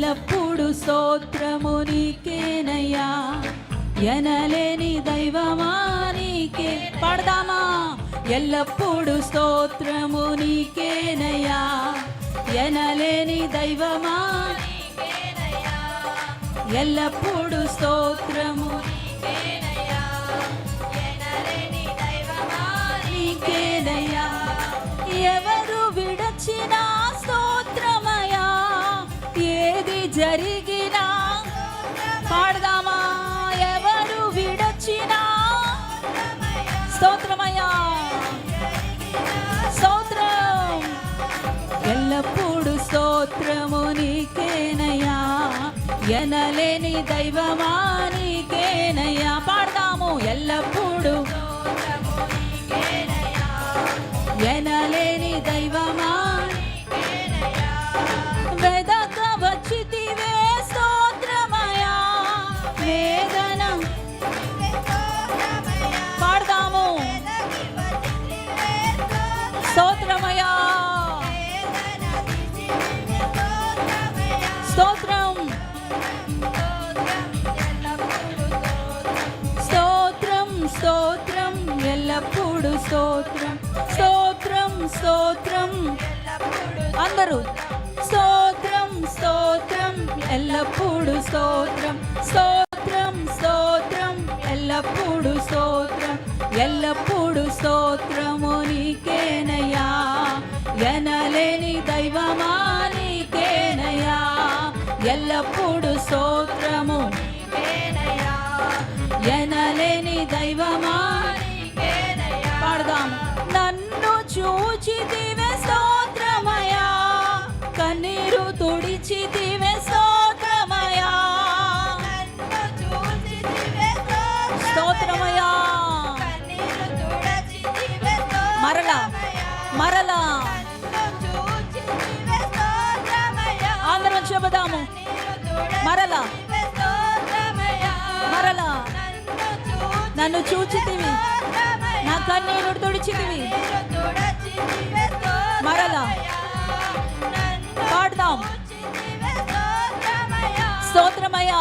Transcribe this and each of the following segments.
ఎల్లప్పుడు స్తోత్రము నీకేనయ్యా. ఎనలేని దైవమా నీకే. పాడదామా? ఎల్లప్పుడు స్తోత్రము నీకేనయ్యా. ఎనలేని దైవమా ఎల్లప్పుడు స్తోత్రము నీకేనయ్యా. ఎవరు విడచినా జరిగినా పాడదామా? ఎవరు విడచినా స్తోత్రమయ్యా. స్తోత్రం. ఎల్లప్పుడు స్తోత్రము నీకేనయ్యా. ఎనలేని దైవమా నీకేనయ్యా. పాడదాము ఎల్లప్పుడు. ఎనలేని దైవమా అందరూ స్తోత్రం స్తోత్రం ఎల్లప్పుడు స్తోత్రం. స్తోత్రం స్తోత్రం ఎల్లప్పుడు స్తోత్రం. ఎల్లప్పుడు స్తోత్రము నీకేనయా ఎనలేని దైవమా నీకేనయా ఎల్లప్పుడు స్తోత్రము ఎనలేని దైవమా పాడదాం. నన్ను చూచితివే తుడిచితివే స్తోత్రమయా స్తోత్రమయా మరలా మరలా. అందరం చెబుదాము. మరలా మరలా. నన్ను చూచితివి. నా కన్నీరు తుడిచితివి. మరలా. పాడదాం. స్తోత్రమయ్యా.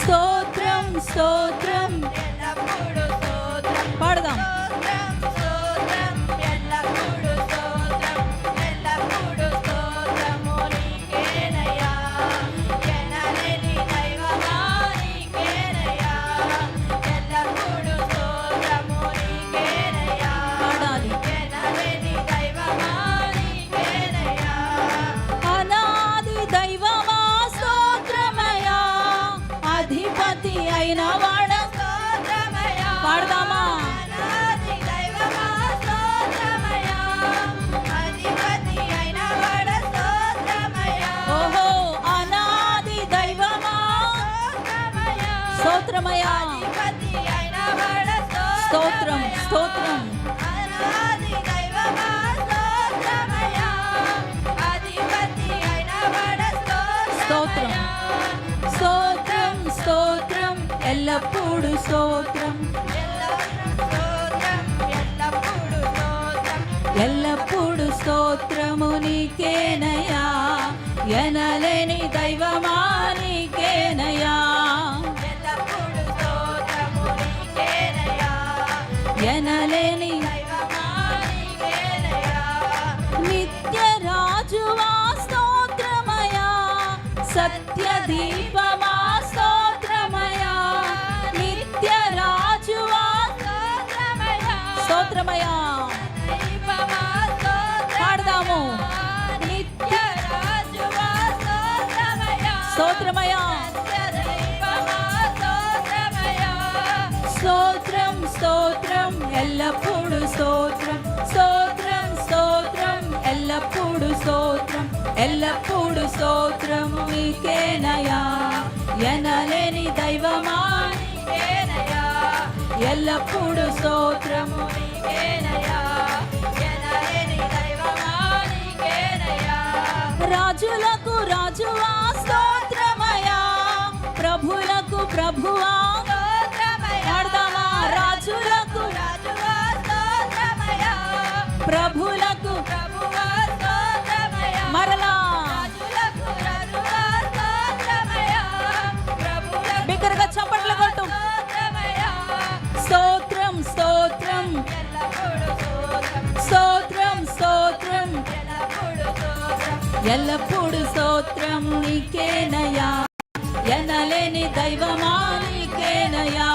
స్తోత్రం స్తోత్రం. స్తోత్రమయా స్తోత్రం స్తోత్రం. స్తోత్రం స్తోత్రం స్తోత్రం ఎల్లప్పుడు స్తోత్రం. ఎల్లప్పుడు స్తోత్రము నీకేనయా ఎనలేని దైవమా నీకేనయా ఎనలేని నిత్య రాజువా స్తోత్రమయా సత్యదీ ఎల్లప్పుడు స్తోత్రం స్తోత్రం స్తోత్రం ఎల్లప్పుడు స్తోత్రం ఎల్లప్పుడు స్తోత్రం మీకేనయా ఎనలేని దైవమా ఎల్లప్పుడు స్తోత్రం మీకేనయా ఎనలేని స్తోత్రము రాజులకు రాజువా ఎల్లప్పుడు స్తోత్రం నీకేనయా ఎనలేని దైవమా నీకేనయా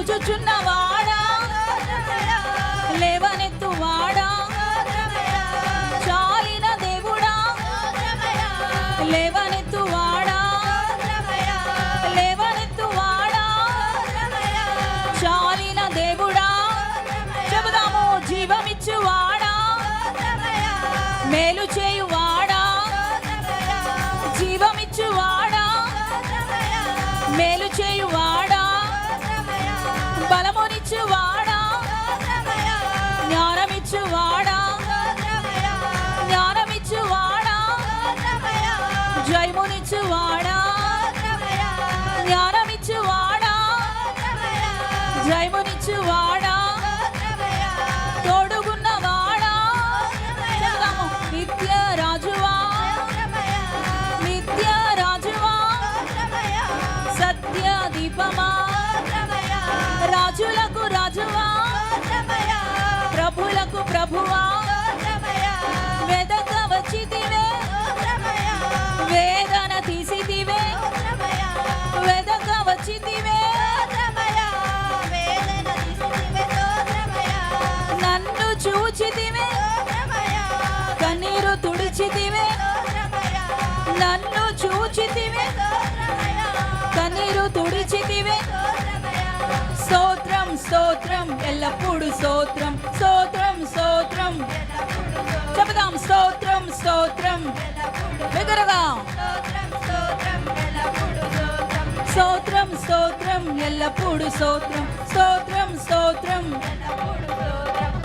చూచుచున్నవాడా. లేవనెత్తువాడా. చాలిన దేవుడా స్తోత్రమయ్యా. బలమునిచ్చువాడా స్తోత్రమయ్యా. చూచితివే కన్నీరు తుడిచితివే స్తోత్రం స్తోత్రం ఎల్లప్పుడు స్తోత్రం స్తోత్రం స్తోత్రం. చెబుదాం స్తోత్రం స్తోత్రం. బిగరగా స్తోత్రం స్తోత్రం ఎల్లప్పుడు స్తోత్రం. స్తోత్రం స్తోత్రం.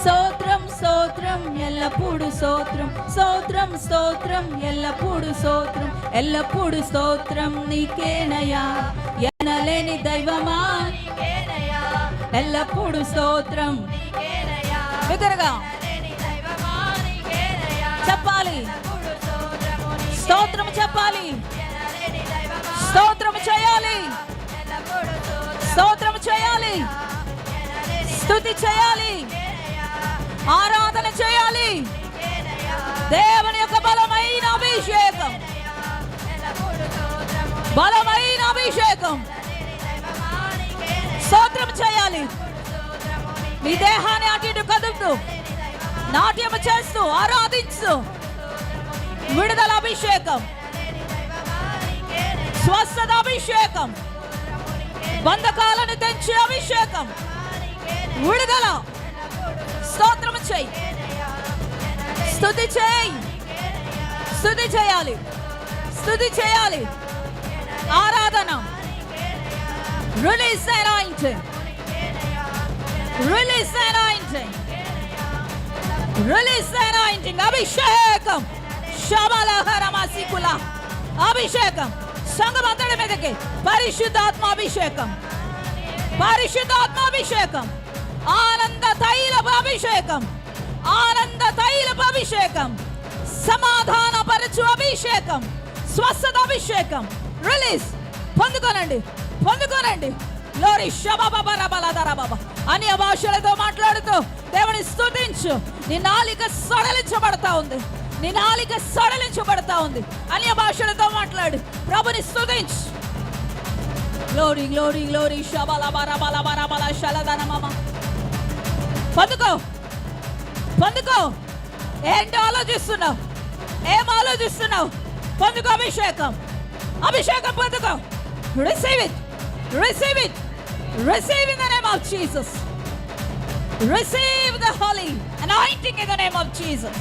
స్తోత్రం స్తోత్రం ఎల్లప్పుడు స్తోత్రం. స్తోత్రం స్తోత్రం ఎల్లప్పుడు స్తోత్రం. ఎల్లప్పుడు స్తోత్రం నీకేనయా ఎనలేని దైవమా. ఎల్లప్పుడు స్తోత్రం నీకేనయ్యా. చెప్పాలి. స్తోత్రం చెప్పాలి. ఎనలేని దైవమా స్తోత్రం చేయాలి. స్తోత్రం చేయాలి. స్తుతి చేయాలి. ఆరాధన చేయాలి. దేవుని యొక్క బలమైన అభిషేకం. బలమైన అభిషేకం. స్తోత్రం చేయాలి. స్తోత్రము నీ దేహాన్ని అటు ఇటు కదుపుతూ నాట్యం చేస్తూ ఆరాధించు విడుదల అభిషేకం. స్వస్థత అభిషేకం. బంధకాలను తెంచే అభిషేకం. విడుదల. స్తోత్రం చేయి. స్తుతి చేయి. స్తుతి చేయాలి. స్తుతి చేయాలి. ఆరాధన. Release anointing release anointing release anointing అభిషేకం. శబలహరమసికుల అభిషేకం. సంగమంతడి మీదకి. పరిశుద్ధాత్మ అభిషేకం. పరిశుద్ధాత్మ అభిషేకం. ఆనంద తైలపు అభిషేకం. ఆనంద తైలపు అభిషేకం సమాధాన పరచు అభిషేకం స్వస్థత అభిషేకం. రిలీజ్ పొందుకోనండి. పొందుకోనండి. లోరి బాబా అన్య భాషలతో మాట్లాడుతూ దేవుని స్థుతించు నీ నాలిక సడలించబడతా ఉంది. నీ నాలిక సడలించబడతా ఉంది. అన్య భాషలతో మాట్లాడు. ప్రభుని స్థుతించు గ్లోరీ గ్లోరీ గ్లోరీ షబల బర బల బర బల శలదన మమ పొందుకో. పొందుకో ఏంటో ఆలోచిస్తున్నావు? ఏం ఆలోచిస్తున్నావు? పొందుకో అభిషేకం. అభిషేకం పొందుకో receive it receive it receive in the name of Jesus receive the holy anointing in the name of Jesus.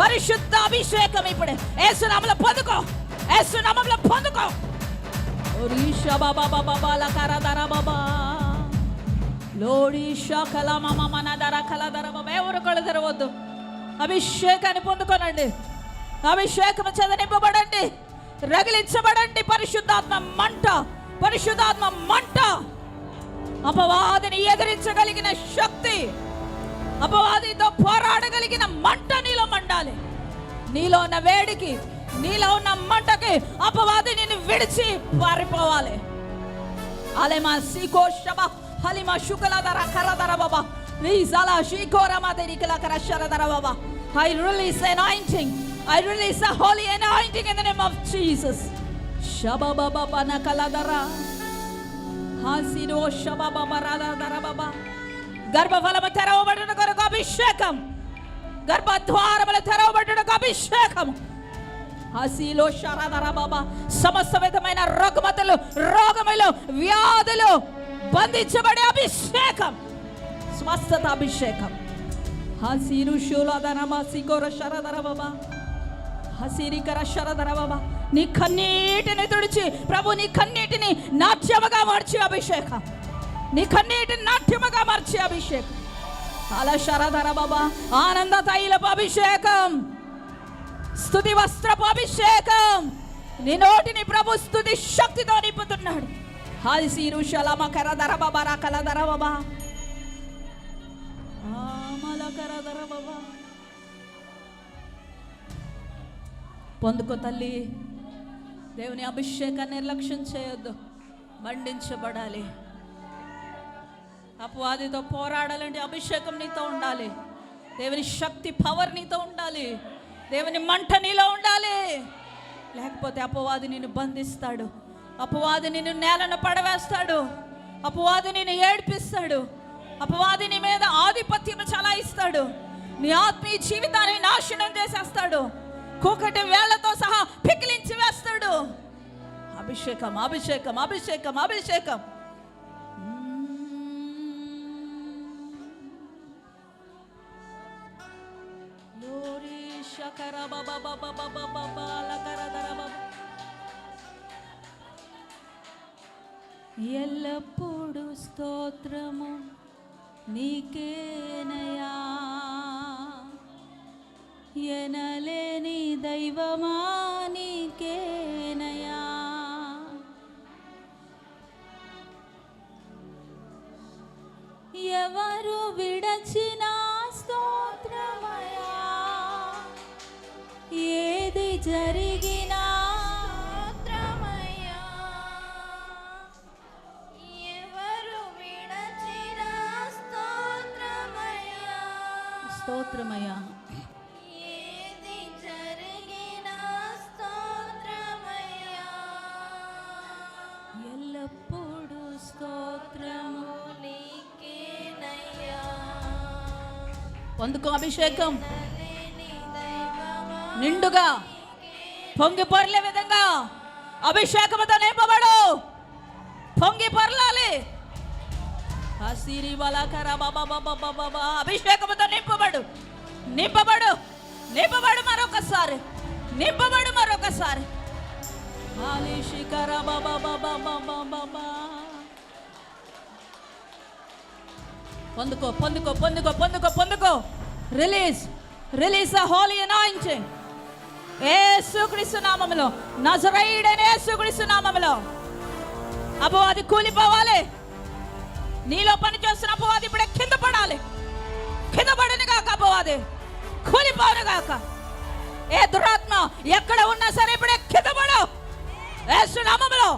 పరిశుద్ధ అభిషేకం ఇప్పుడు. ఏసునామలో పొందుకో ఏసునామంలో పొందుకో ఒరీషా బాబా బాబా బాల కరదర బాబా. లోడి కల మమ మన దర కల దర ఎవరు కళ్ళు తెరవద్దు. అభిషేకాన్ని పొందుకోనండి. అభిషేకం చదనింపబడండి. రగిలించబడండి పరిశుద్ధాత్మ మంట. పరిశుద్ధాత్మ మంట. అపవాదిని ఎదిరించగలిగిన శక్తి. అపవాదితో పోరాడగలిగిన మంట నీలో మండాలి. నీలో ఉన్న వేడికి నీలో ఉన్న మంటకి అపవాది నిన్ను విడిచి పారిపోవాలి. అలెమా సీకో శబా. హలిమా శుకల దర కర దర బాబా రీజాల షీకో రమ దరికల కర శర దర బాబా I release anointing I release a holy anointing in the name of Jesus శబ బాబా బన కల దర హాసిరో శబ బాబా రాధ దర బాబా గర్భఫలము తెరవబడిన కొరకు అభిషేకం గర్భద్వారములు తెరవబడిన అభిషేకం హసీలో శరదర బాబా సమస్త విధమైన రుగ్మతలు రోగములు వ్యాధులు బంధించబడే అభిషేకం. స్వస్థత అభిషేకం. హసిరు శూలధర సిగోర శరధర బాబా హసిరికర శరధర బాబా నీ కన్నీటిని తుడిచి ప్రభు నీ కన్నీటిని నాట్యముగా మార్చి అభిషేకం. నీ కన్నీటిని నాట్యముగా మార్చి అభిషేకం. అలా శరధర బాబా ఆనంద తైలపు అభిషేకం. స్తుతి వస్త్రపు అభిషేకం. నీ నోటిని ప్రభు స్థుతి శక్తితో నింపుతున్నాడు. హాల్సీరు శలమ కర దర బాబా రా కల ఆమల బాబా పొందుకో తల్లి దేవుని అభిషేకాన్ని నిర్లక్ష్యం చేయొద్దు మండించబడాలి అపవాదితో పోరాడాలంటే అభిషేకం నీతో ఉండాలి. దేవుని శక్తి పవర్ నీతో ఉండాలి. దేవుని మంట నీలో ఉండాలి. లేకపోతే అపవాది నిన్ను బంధిస్తాడు. అపవాది నిన్ను నేలను పడవేస్తాడు అపవాది నిన్ను ఏడిపిస్తాడు అపవాది నీ మీద ఆధిపత్యం చలాయిస్తాడు నీ ఆత్మీయ జీవితాన్ని నాశనం చేసేస్తాడు కూకటి వేళ్ళతో సహా పికిలించి వేస్తాడు అభిషేకం అభిషేకం అభిషేకం అభిషేకం లోరి శకర బబ బాబా బబ బాబా లకర దర బబ. ఎల్లప్పుడూ స్తోత్రము నీకేనయా? ఎనలేని దైవమా నీకేనయా? ఎవరు విడచిన స్తోత్రమయ్యా. ఏది జరిగినా స్తోత్రమయ్యా. ఎల్లప్పుడూ స్తోత్రము నీకేనయ్యా. పొందుకో అభిషేకం. నిండుగా పొంగి పొర్లే విధంగా అభిషేకముతో నింపబడు. పొంగి పొర్లాలి. అభిషేకముతో నింపబడు నింపబడు నింపబడు మరొకసారి నింపబడు మరొకసారి పొందుకో పొందుకో పొందుకో పొందుకో పొందుకో release release the holy anointing యేసుక్రీస్తు నామములో నజరైడైన యేసుక్రీస్తు నామములో అది కూలిపోవాలి నీలో పని చేస్తున్న అపవాది ఇప్పుడే కింద పడాలి. కింద పడని కాక అపవాది కూలిపోను కాక. ఏ దురాత్మ ఎక్కడ ఉన్నా సరే ఇప్పుడే కింద పడవు యేసు నామములో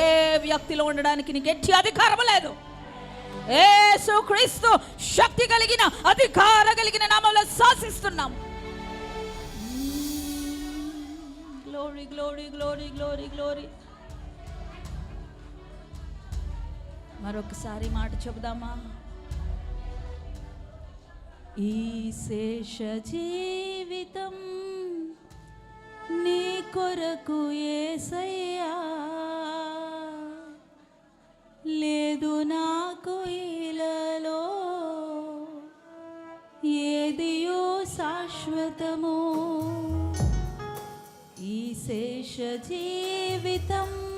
ఏ వ్యక్తిలో ఉండడానికి నీకు ఎట్టి అధికారం లేదు. ఏసు క్రీస్తు శక్తి కలిగిన అధికార కలిగిన నామంలో శాసిస్తున్నాం. Glory glory glory glory glory మరొకసారి మాట చెబుదామా? ఈ శేష జీవితం నీ కొరకు ఏసయ్యా. లేదు నాకు ఇలలో ఏదియో శాశ్వతము. ఈ శేష జీవితం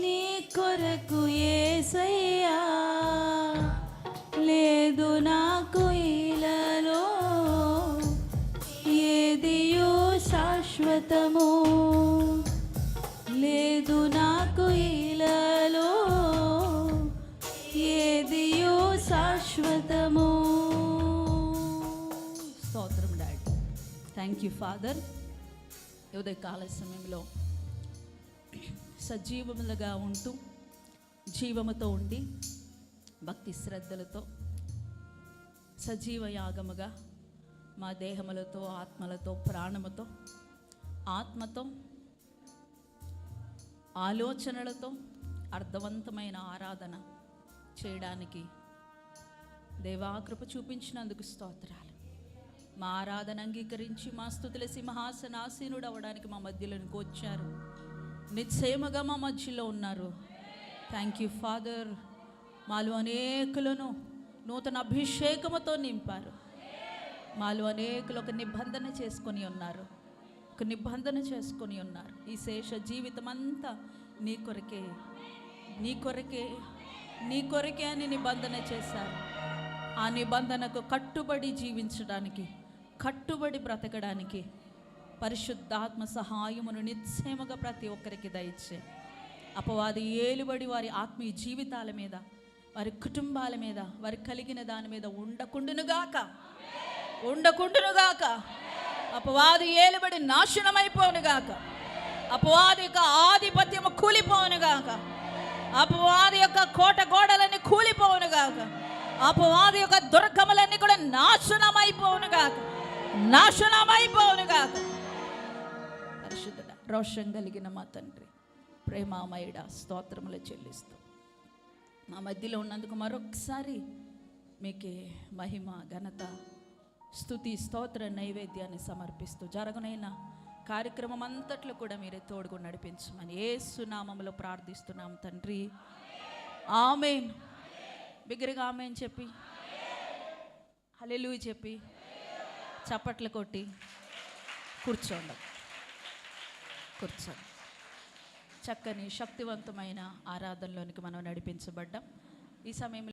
నీ కొరకు ఏసయ్యా. లేదు నాకు ఇలలో ఏదియో శాశ్వతము. లేదు నాకు ఇలలో ఏదియో శాశ్వతము. స్తోత్రం డాడీ. థ్యాంక్ యూ ఫాదర్ ఉదయకాల సమయంలో సజీవములుగా ఉంటూ జీవముతో ఉండి భక్తి శ్రద్ధలతో సజీవ యాగముగా మా దేహములతో ఆత్మలతో ప్రాణముతో ఆత్మతో ఆలోచనలతో అర్థవంతమైన ఆరాధన చేయడానికి దేవాకృప చూపించినందుకు స్తోత్రాలు. మా ఆరాధన అంగీకరించి మా స్థుతుల సింహాసనాసీనుడు అవ్వడానికి మా మధ్యలోనికి వచ్చారు. నిశ్చయముగా మా మధ్యలో ఉన్నారు. థ్యాంక్ యూ ఫాదర్ మాలో అనేకులను నూతన అభిషేకముతో నింపారు. మాలో అనేకులు ఒక నిబంధన చేసుకొని ఉన్నారు. ఒక నిబంధన చేసుకొని ఉన్నారు. ఈ శేష జీవితం అంతా నీ కొరకే. నీ కొరకే. నీ కొరకే అని నిబంధన చేశారు. ఆ నిబంధనకు కట్టుబడి జీవించడానికి కట్టుబడి బ్రతకడానికి పరిశుద్ధాత్మ సహాయమును నిశ్చయముగా ప్రతి ఒక్కరికి దయచే. అపవాది ఏలుబడి వారి ఆత్మీయ జీవితాల మీద వారి కుటుంబాల మీద వారి కలిగిన దాని మీద ఉండకుండునుగాక ఉండకుండునుగాక అపవాది ఏలుబడి నాశనమైపోనుగాక అపవాది యొక్క ఆధిపత్యము కూలిపోనుగాక అపవాది యొక్క కోట గోడలన్నీ కూలిపోనుగాక అపవాది యొక్క దుర్గములన్నీ కూడా నాశనమైపోనుగాక నాశనమైపోనుగాక పరిశుద్ధుడ రోషం కలిగిన మా తండ్రి. ప్రేమామయుడ స్తోత్రములు చెల్లిస్తూ. మా మధ్యలో ఉన్నందుకు మరొకసారి మీకే మహిమ ఘనత స్థుతి స్తోత్ర నైవేద్యాన్ని సమర్పిస్తూ జరగనైన కార్యక్రమం అంతట్లో కూడా మీరే తోడుగు నడిపించమని ఏ సునామంలో ప్రార్థిస్తున్నాం తండ్రి. ఆమెన్. బిగ్గరగా ఆమెన్ చెప్పి. హలెలు చెప్పి. చప్పట్లు కొట్టి. కూర్చోండి. కూర్చోండి చక్కని శక్తివంతమైన ఆరాధనలోనికి మనం నడిపించబడ్డాం. ఈ సమయంలో